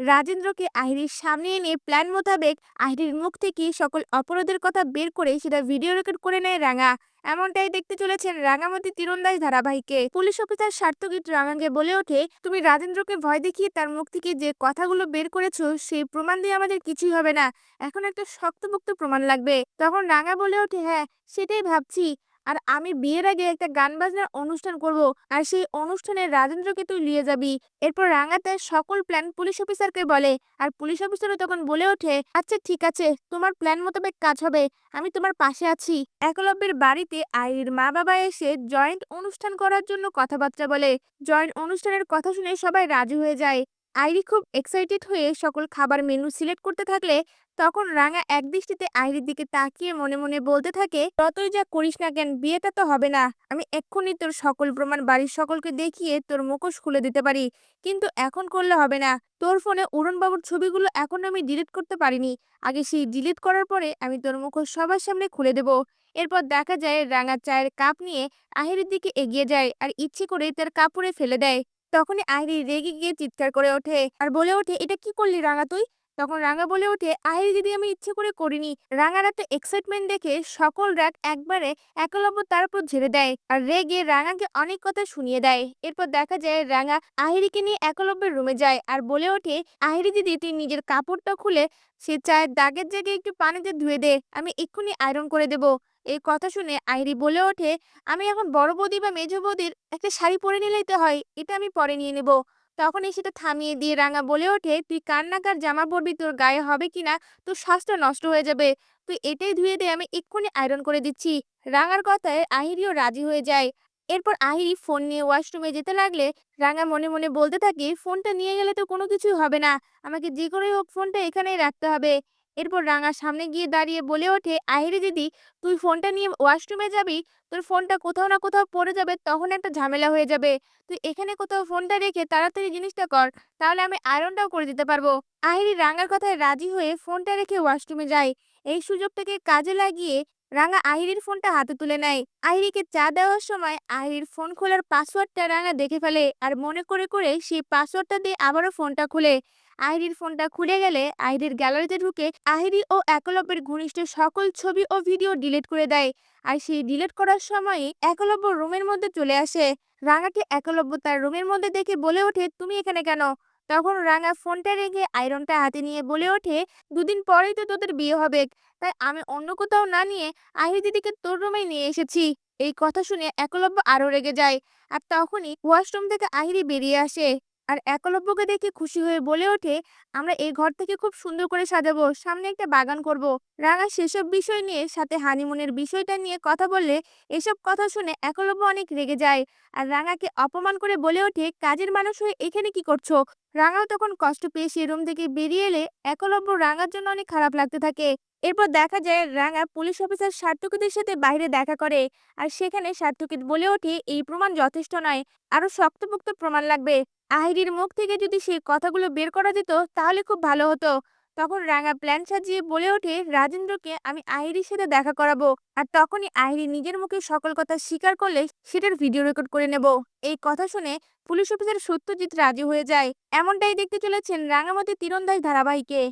রাজেন্দ্রকে আহিরির সামনে এনে প্ল্যান মোতাবেক আহিরির মুখ থেকে সকল অপরাধের কথা বের করে সেটা ভিডিও রেকর্ড করে নেয় রাঙা। এমনটাই দেখতে চলেছেন রাঙামতি তীরন্দাজ ধারাবাহিকে। পুলিশ অফিসার স্বার্থকিত রাঙাকে বলে ওঠে, তুমি রাজেন্দ্রকে ভয় দেখিয়ে তার মুখ থেকে যে কথাগুলো বের করেছ সেই প্রমাণ দিয়ে আমাদের কিছুই হবে না। এখন একটা শক্তপোক্ত প্রমাণ লাগবে। তখন রাঙা বলে ওঠে হ্যাঁ সেটাই ভাবছি। আর আমি বিয়ের আগে একটা গান বাজনার অনুষ্ঠান করব। আর সেই অনুষ্ঠানে রাজেন্দ্রকে তুই নিয়ে যাবি। এরপর রাঙা তার সকল প্ল্যান পুলিশ অফিসারকে বলে। আর পুলিশ অফিসারও তখন বলে ওঠে আচ্ছা ঠিক আছে, তোমার প্ল্যান মোতাবেক কাজ হবে। আমি তোমার পাশে আছি। একলব্যের বাড়িতে আইরির মা বাবা এসে জয়েন্ট অনুষ্ঠান করার জন্য কথাবার্তা বলে। জয়েন্ট অনুষ্ঠানের কথা শুনে সবাই রাজি হয়ে যায়। আইরি খুব এক্সাইটেড হয়ে সকল খাবার মেনু সিলেক্ট করতে থাকলে, তখন রাঙা একদৃষ্টিতে আইরির দিকে তাকিয়ে মনে মনে বলতে থাকে, যতই যা করিস না কেন, বিয়েটা তো হবে না। আমি এক্ষুনি তোর সকল প্রমাণ বাড়ির সকলকে দেখিয়ে তোর মুখোশ খুলে দিতে পারি। কিন্তু এখন করলে হবে না। তোর ফোনে উড়নবাবুর ছবিগুলো এখন আমি ডিলিট করতে পারিনি। আগে সেই ডিলিট করার পরে আমি তোর মুখোশ সবার সামনে খুলে দেব। এরপর দেখা যায়, রাঙা চায়ের কাপ নিয়ে আহিরের দিকে এগিয়ে যায় আর ইচ্ছে করে তার কাপড়ে ফেলে দেয়। তখনই আইরি রেগে গিয়ে চিৎকার করে ওঠে আর বলে ওঠে, এটা কি করলি রাঙা তুই? তখন রাঙা বলে ওঠে, আইরি দিদি আমি ইচ্ছে করে করিনি, রাঙার একটা এক্সাইটমেন্ট দেখে সকল রাগ একবারে একলব্য তার উপর ঝেড়ে দেয় আর রেগে রাঙাকে অনেক কথা শুনিয়ে দেয়। এরপর দেখা যায় রাঙা আহিরিকে নিয়ে একলব্যের রুমে যায় আর বলে ওঠে আহিরি দিদি, তুই নিজের কাপড়টা খুলে সে চায়ের দাগের জায়গায় একটু পানিতে ধুয়ে দে, আমি এক্ষুনি আয়রন করে দেব। এই কথা শুনে আইরি বলে ওঠে, আমি এখন বড় বৌদি বা মেজ বৌদির একটা শাড়ি পরে নিলেই তো হয়, এটা আমি পরে নিয়ে নেব। তখনই সেটা থামিয়ে দিয়ে রাঙা বলে ওঠে, তুই কান্নাকার জামা পরবি, তোর গায়ে হবে কিনা তোর শ্বাসটা নষ্ট হয়ে যাবে। তুই এটাই ধুয়ে দে, আমি এক্ষুনি আয়রন করে দিচ্ছি। রাঙার কথায় আহিরিও রাজি হয়ে যায়। এরপর আহিরি ফোন নিয়ে ওয়াশরুমে যেতে লাগলে রাঙা মনে মনে বলতে থাকে, ফোনটা নিয়ে গেলে তো কোনো কিছুই হবে না, আমাকে যে করেই হোক ফোনটা এখানেই রাখতে হবে। এরপর রাঙা সামনে গিয়ে দাঁড়িয়ে বলে ওঠে, আহিরে দিদি, তুই ফোনটা নিয়ে ওয়াশরুমে যাবি? তোর ফোনটা কোথাও না কোথাও পড়ে যাবে, তখন একটা ঝামেলা হয়ে যাবে। তুই এখানে কোথাও ফোনটা রেখে তাড়াতাড়ি জিনিসটা কর, তাহলে আমি আয়রনটাও করে দিতে পারব। আহিরি রাঙার কথায় রাজি হয়ে ফোনটা রেখে ওয়াশরুমে যায়। এই সুযোগটাকে কাজে লাগিয়ে রাঙা আহিরির ফোনটা হাতে তুলে নেয়। আহিরিকে চা দেওয়ার সময় আহিরির ফোন খোলার পাসওয়ার্ডটা রাঙা দেখে ফেলে আর মনে করে করে সেই পাসওয়ার্ডটা দিয়ে আবারও ফোনটা খুলে। আহিরির ফোনটা খুলে গেলে আহিরির গ্যালারিতে ঢুকে আহিরি ও একলব্যের ঘনিষ্ঠ সকল ছবি ও ভিডিও ডিলিট করে দেয় আর সেই ডিলিট করার সময় একলব্য রুমের মধ্যে চলে আসে। রাঙাকে একলব্য তার রুমের মধ্যে দেখে বলে ওঠে, তুমি এখানে কেন? তখন রাঙা ফোনটা রেখে আয়রনটা হাতে নিয়ে বলে ওঠে, দুদিন পরেই তো তোদের বিয়ে হবে। তাই আমি অন্য কোথাও না নিয়ে আহির দিদিকে তোর রুমে নিয়ে এসেছি। এই কথা শুনে একলব্য আরও রেগে যায়। আর তখনই ওয়াশরুম থেকে আহিরি বেরিয়ে আসে। আর একলব্যকে দেখে খুশি হয়ে বলে ওঠে, আমরা এই ঘর থেকে খুব সুন্দর করে সাজাবো, সামনে একটা বাগান করব। রাঙা সেসব বিষয় নিয়ে, সাথে হানিমুনের বিষয়টা নিয়ে কথা বললে, এসব কথা শুনে একলব্য অনেক রেগে যায়। আর রাঙাকে অপমান করে বলে ওঠে, কাজের মানুষ হয়ে এখানে কি করছ? রাঙাও তখন কষ্ট পেয়ে সে রুম থেকে বেরিয়ে এলে, একলব্য রাঙার জন্য অনেক খারাপ লাগতে থাকে। এরপর দেখা যায়, রাঙা পুলিশ অফিসার সার্থকিতের সাথে বাইরে দেখা করে। আর সেখানে সার্থকিত বলে ওঠে, এই প্রমাণ যথেষ্ট নয়। আরও শক্তপোক্ত প্রমাণ লাগবে। আহিরির মুখ থেকে যদি সেই কথাগুলো বের করা যেত, তাহলে খুব ভালো হতো। তখন রাঙা প্ল্যান সাজিয়ে বলে ওঠে, রাজেন্দ্রকে আমি আহিরির সাথে দেখা করাবো। আর তখনই আহিরি নিজের মুখে সকল কথা স্বীকার করলে সেটার ভিডিও রেকর্ড করে নেব। এই কথা শুনে পুলিশ অফিসার সত্যজিৎ রাজি হয়ে যায়। এমনটাই দেখতে চলেছেন রাঙামতি তীরন্দাজ ধারাবাহিকে।